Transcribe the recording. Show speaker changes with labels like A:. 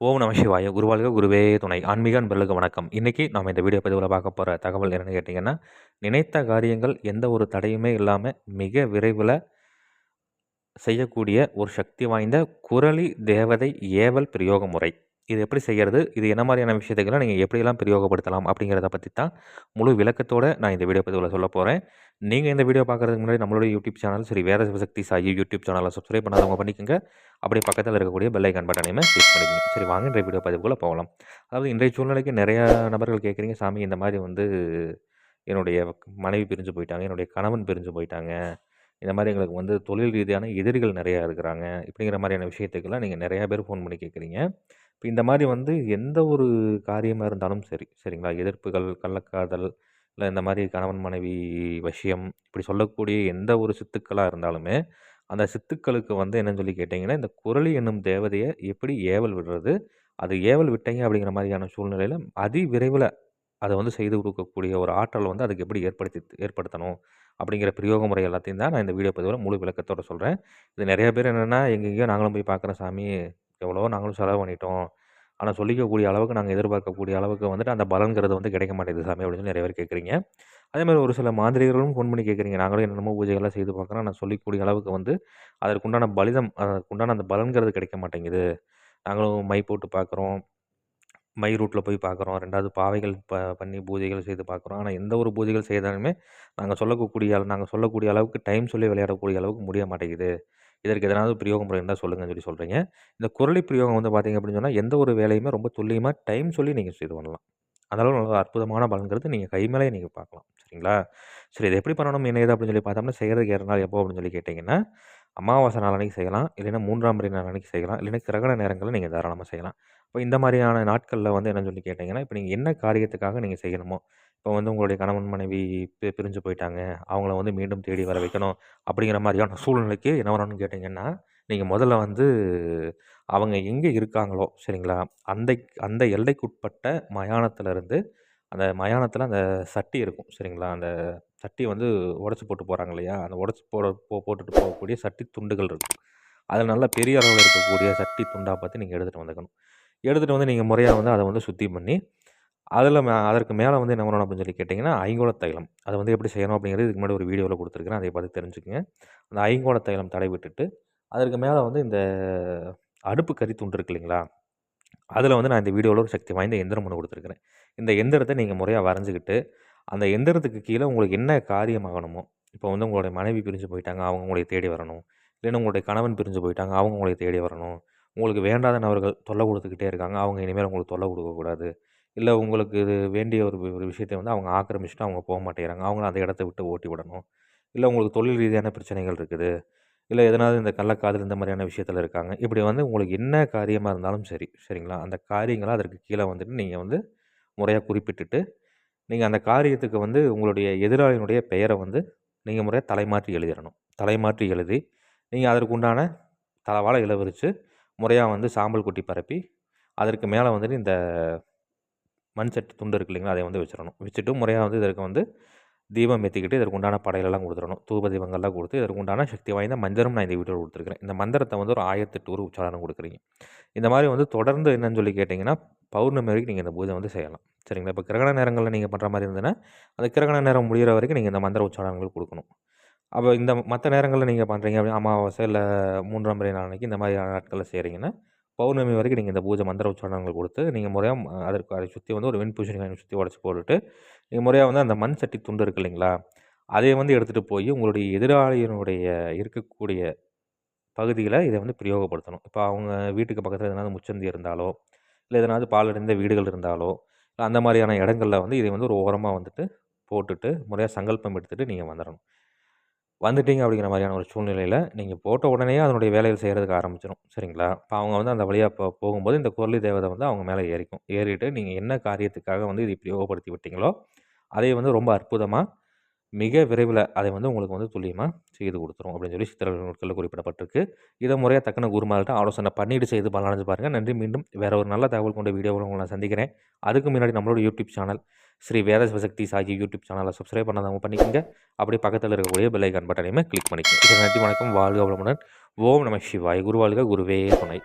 A: ஓம் நம சிவாய. குருவாழ்க குருவே துணை. ஆன்மீக அன்பர்களுக்கு வணக்கம். இன்றைக்கி நாம் இந்த வீடியோ பதிவில் பார்க்க போகிற தகவல் என்னென்னு கேட்டிங்கன்னா நினைத்த காரியங்கள் எந்த ஒரு தடையுமே இல்லாமல் மிக விரைவில் செய்யக்கூடிய ஒரு சக்தி வாய்ந்த குரலி தேவதை ஏவல் பிரயோக முறை. இது எப்படி செய்கிறது இது என்ன மாதிரியான விஷயத்துக்கெல்லாம் நீங்கள் எப்படியெல்லாம் பிரயோகப்படுத்தலாம் அப்படிங்கிறத பற்றி தான் முழு விளக்கத்தோடு நான் இந்த வீடியோ பதிவில் சொல்ல போகிறேன் நீங்கள் இந்த வீடியோ பார்க்குறதுக்கு முன்னாடி நம்மளுடைய யூடியூப் சேனல் சரி வேத சிவசக்தி சாயி யூடியூப் சேனலை சப்ஸ்கிரைப் பண்ணாதவங்க பண்ணிக்கோங்க. அப்படியே பக்கத்தில் இருக்கக்கூடிய பெல் ஐக்கான் பட்டனையுமே கிளிக் பண்ணிக்கோங்க. சரி வாங்க இன்றைய வீடியோ பதிவுக்குள்ளே போகலாம். அதாவது இன்றைய சூழ்நிலைக்கு நிறையா நபர்கள் கேட்குறீங்க சாமி இந்த மாதிரி வந்து என்னுடைய மனைவி பிரிஞ்சு போயிட்டாங்க என்னுடைய கணவன் பிரிஞ்சு போயிட்டாங்க. இந்த மாதிரி எங்களுக்கு வந்து தொழில் ரீதியான எதிரிகள் நிறையா இருக்கிறாங்க. இப்படிங்கிற மாதிரியான விஷயத்துக்கெல்லாம் நீங்கள் நிறையா பேர் ஃபோன் பண்ணி கேட்குறீங்க இப்போ இந்த மாதிரி வந்து எந்த ஒரு காரியமாக இருந்தாலும் சரி சரிங்களா? எதிர்ப்புகள் கள்ளக்காதல் இல்லை இந்த மாதிரி கணவன் மனைவி விஷயம் இப்படி சொல்லக்கூடிய எந்த ஒரு சித்துக்களாக இருந்தாலுமே அந்த சித்துக்களுக்கு வந்து என்னன்னு சொல்லி கேட்டிங்கன்னா இந்த குரளி என்னும் தேவதையை எப்படி ஏவல் விடுறது? அது ஏவல் விட்டீங்க அப்படிங்கிற மாதிரியான சூழ்நிலையில் அதி விரைவில் அதை வந்து செய்து கொடுக்கக்கூடிய ஒரு ஆற்றல் வந்து அதுக்கு எப்படி ஏற்படுத்தி ஏற்படுத்தணும் அப்படிங்கிற பிரயோக முறை எல்லாத்தையும் தான் நான் இந்த வீடியோ பதிவில் முழு விளக்கத்தோடு சொல்கிறேன் இது நிறைய பேர் என்னென்னா எங்கெங்கேயோ நாங்களும் போய் பார்க்குறோம் சாமி எவ்வளோ நாங்களும் செலவு பண்ணிட்டோம். ஆனால் சொல்லிக்கக்கூடிய அளவுக்கு நாங்கள் எதிர்பார்க்கக்கூடிய அளவுக்கு வந்துட்டு அந்த பலன்கிறது வந்து கிடைக்க மாட்டேங்குது சாமி அப்படின்னு சொல்லி நிறைய பேர் கேட்குறீங்க. அதேமாதிரி ஒரு சில மாந்திரிகர்களும் ஃபோன் பண்ணி கேட்குறீங்க. நாங்களும் என்னென்னமோ பூஜைகள்லாம் செய்து பார்க்குறோம். நான் சொல்லிக்கூடிய அளவுக்கு வந்து அதற்குண்டான பலிதம் அதற்குண்டான அந்த பலன்கிறது கிடைக்க மாட்டேங்குது. நாங்களும் மை போட்டு பார்க்குறோம். மை ரூட்டில் போய் பார்க்குறோம். ரெண்டாவது பாவைகள் ப பண்ணி பூஜைகள் செய்து பார்க்குறோம். ஆனால் எந்த ஒரு பூஜைகள் செய்தாலுமே நாங்கள் சொல்லக்கூடிய நாங்கள் சொல்லக்கூடிய அளவுக்கு டைம் சொல்லி விளையாடக்கூடிய அளவுக்கு முடிய மாட்டேங்குது. இதற்கு எதனாவது பிரயோகம் முறை இருந்தால் சொல்லுங்கன்னு சொல்லி சொல்கிறீங்க இந்த குரலி பிரயோகம் வந்து பார்த்திங்க அப்படின்னு சொன்னால் எந்த ஒரு வேலையுமே ரொம்ப துல்லியமாக டைம் சொல்லி நீங்கள் இது பண்ணலாம் அதனால நல்ல அற்புதமான பலன்கிறது நீங்கள் கை மேலே நீங்கள் பார்க்கலாம். சரிங்களா? சரி இது எப்படி பண்ணணும்? என்ன ஏது அப்படின்னு சொல்லி பார்த்தோம்னா செய்கிறதுக்கு ஏற நாள் எப்போ அப்படின்னு சொல்லி கேட்டிங்கன்னா அமாவாசை நாள் அன்றைக்கி செய்யலாம். இல்லைன்னா மூன்றாம் படி நாள் அன்றைக்கி செய்யலாம். இல்லைன்னா கிரகண நேரங்களில் நீங்கள் தாராளமாக செய்யலாம். இப்போ இந்த மாதிரியான நாட்களில் வந்து என்னன்னு சொல்லி கேட்டிங்கன்னா இப்போ நீங்கள் என்ன காரியத்துக்காக நீங்கள் செய்யணுமோ இப்போ வந்து உங்களுடைய கணவன் மனைவி பி பிரிஞ்சு போயிட்டாங்க. அவங்கள வந்து மீண்டும் தேடி வர வைக்கணும் அப்படிங்கிற மாதிரியான சூழ்நிலைக்கு என்ன வரணும்னு கேட்டிங்கன்னா நீங்கள் முதல்ல வந்து அவங்க எங்கே இருக்காங்களோ சரிங்களா? அந்த அந்த எல்லைக்குட்பட்ட மயானத்திலேருந்து அந்த மயானத்தில் அந்த சட்டி இருக்கும் சரிங்களா? அந்த சட்டி வந்து உடச்சி போட்டு போகிறாங்க இல்லையா? அந்த உடச்சி போட போ போட்டுட்டு போகக்கூடிய சட்டி துண்டுகள் இருக்கும். அதில் நல்லா பெரிய அளவில் இருக்கக்கூடிய சட்டி துண்டாக பார்த்து நீங்கள் எடுத்துகிட்டு வந்துக்கணும். எடுத்துகிட்டு வந்து நீங்கள் முறையாக வந்து அதை வந்து சுத்தி பண்ணி அதில் மே அதற்கு மேலே வந்து என்ன பண்ணணும் அப்படின்னு சொல்லி கேட்டிங்கன்னா ஐங்கோல தைலம். அதை வந்து எப்படி செய்யணும் அப்படிங்கிறது இதுக்கு முன்னாடி ஒரு வீடியோவில் கொடுத்துருக்குறேன். அதை பார்த்து தெரிஞ்சுக்கோங்க. அந்த ஐங்கோல தைலம் தடை விட்டுட்டு அதற்கு மேலே வந்து இந்த அடுப்பு கறி துண்டு இருக்கு இல்லைங்களா? அதில் வந்து நான் இந்த வீடியோவில் ஒரு சக்தி வாய்ந்த எந்திரம் ஒன்று கொடுத்துருக்குறேன். இந்த எந்திரத்தை நீங்கள் முறையாக வரைஞ்சிக்கிட்டு அந்த எந்திரத்துக்கு கீழே உங்களுக்கு என்ன காரியம் ஆகணுமோ இப்போ வந்து உங்களுடைய மனைவி பிரிஞ்சு போயிட்டாங்க அவங்க உங்களை தேடி வரணும். இல்லைன்னா உங்களுடைய கணவன் பிரிஞ்சு போயிட்டாங்க அவங்க உங்களை தேடி வரணும். உங்களுக்கு வேண்டாத நபர்கள் தொல்லை கொடுத்துக்கிட்டே இருக்காங்க அவங்க இனிமேல் உங்களுக்கு தொல்லை கொடுக்கக்கூடாது. இல்லை உங்களுக்கு இது வேண்டிய ஒரு ஒரு விஷயத்தை வந்து அவங்க ஆக்கிரமிச்சுட்டு அவங்க போக மாட்டேங்கிறாங்க. அவங்களும் அந்த இடத்த விட்டு ஓட்டி விடணும். இல்லை உங்களுக்கு தொழில் ரீதியான பிரச்சனைகள் இருக்குது. இல்லை எதனாவது இந்த கள்ளக்காதல் இந்த மாதிரியான விஷயத்தில் இருக்காங்க. இப்படி வந்து உங்களுக்கு என்ன காரியமாக இருந்தாலும் சரி சரிங்களா? அந்த காரியங்களை அதற்கு கீழே வந்துட்டு நீங்கள் வந்து முறையாக குறிப்பிட்டுட்டு நீங்கள் அந்த காரியத்துக்கு வந்து உங்களுடைய எதிராளியினுடைய பெயரை வந்து நீங்கள் முறையாக தலைமாற்றி எழுதிடணும். தலைமாற்றி எழுதி நீங்கள் அதற்கு உண்டான தலைவாழை இளவரித்து முறையாக வந்து சாம்பல் குட்டி பரப்பி அதற்கு மேலே வந்துட்டு இந்த மண் சட்டி துண்டு இருக்கு இல்லைங்களா அதை வந்து வச்சிடணும். வச்சுட்டு முறையாக வந்து இதற்கு வந்து தீபம் ஏற்றிக்கிட்டு இதற்கு உண்டான படையிலெல்லாம் கொடுத்துடணும். தூப தீபங்கள்லாம் கொடுத்து இதற்கு உண்டான சக்தி வாய்ந்த மந்திரம் நான் இந்த வீட்டில் கொடுத்துருக்கிறேன். இந்த மந்திரத்தை வந்து ஒரு ஆயிரத்தெட்டு ஒரு உச்சாரணம் கொடுக்குறீங்க. இந்த மாதிரி வந்து தொடர்ந்து என்னன்னு சொல்லி கேட்டிங்கன்னா பௌர்ணமி வரைக்கும் நீங்கள் இந்த பூஜை வந்து செய்யலாம். சரிங்களா? இப்போ கிரகண நேரங்களில் நீங்கள் பண்ணுற மாதிரி இருந்ததுன்னா அந்த கிரகண நேரம் முடிகிற வரைக்கும் நீங்கள் இந்த மந்திர உச்சாரணங்கள் கொடுக்கணும். அப்போ இந்த மற்ற நேரங்களில் நீங்கள் பண்ணுறீங்க அப்படின்னா அமாவாசை இல்லை மூன்றாம் முறை நாளைக்கு இந்த மாதிரி நாட்களில் செய்கிறீங்கன்னா பௌர்ணமி வரைக்கும் நீங்கள் இந்த பூஜை மந்திர உச்சாரணங்கள் கொடுத்து நீங்கள் முறையாக அதற்கு அதை சுற்றி வந்து ஒரு வெண் பூசணிக்காய் சுற்றி உடச்சி போட்டுட்டு நீங்கள் முறையாக வந்து அந்த மண் சட்டி துண்டு இருக்கு இல்லைங்களா? அதை வந்து எடுத்துகிட்டு போய் உங்களுடைய எதிராளியினுடைய இருக்கக்கூடிய பகுதியில் இதை வந்து பிரயோகப்படுத்தணும். இப்போ அவங்க வீட்டுக்கு பக்கத்தில் எதனாவது முச்சந்தி இருந்தாலோ இல்லை எதனாவது பாலடைந்த வீடுகள் இருந்தாலோ இல்லை அந்த மாதிரியான இடங்களில் வந்து இதை வந்து ஒரு ஓரமாக வந்துட்டு போட்டுட்டு முறையாக சங்கல்பம் எடுத்துகிட்டு நீங்கள் வந்துடணும் வந்துட்டீங்க அப்படிங்கிற மாதிரியான ஒரு சூழ்நிலையில் நீங்கள் போட்ட உடனே அதனுடைய வேலைகள் செய்கிறதுக்கு ஆரம்பிச்சிடும் சரிங்களா? இப்போ அவங்க வந்து அந்த வழியாக போ போகும்போது இந்த குரலி தேவதை வந்து அவங்க மேலே ஏறிக்கும். ஏறிட்டு நீங்கள் என்ன காரியத்துக்காக வந்து இதை யோகப்படுத்தி விட்டீங்களோ அதை வந்து ரொம்ப அற்புதமாக மிக விரைவில் அதை வந்து உங்களுக்கு வந்து துல்லியமாக செய்து கொடுத்துரும் அப்படின்னு சொல்லி சித்திர நூட்களில் குறிப்பிடப்பட்டிருக்கு. இதை முறையாக தக்கன குருமார்கிட்ட ஆலோசனை பண்ணிட்டு செய்து பலனடைஞ்சு பாருங்கள் நன்றி. மீண்டும் வேறு ஒரு நல்ல தகவல் கொண்ட வீடியோவில் உங்களை நான் சந்திக்கிறேன். அதுக்கு முன்னாடி நம்மளோட யூடியூப் சேனல் ஸ்ரீ வேத சிவசக்தி சாகி யூடியூப் சேனலை சப்ஸ்கிரைப் பண்ணாதவங்க பண்ணிக்கோங்க. அப்படியே பக்கத்தில் இருக்கக்கூடிய பெல்லைக்கான் பட்டனையுமே கிளிக் பண்ணிக்கோங்க. இதை நன்றி வணக்கம். வாழ்க வளமுடன். ஓம் நம சிவாய். குருவாழ்க குருவே. துணை.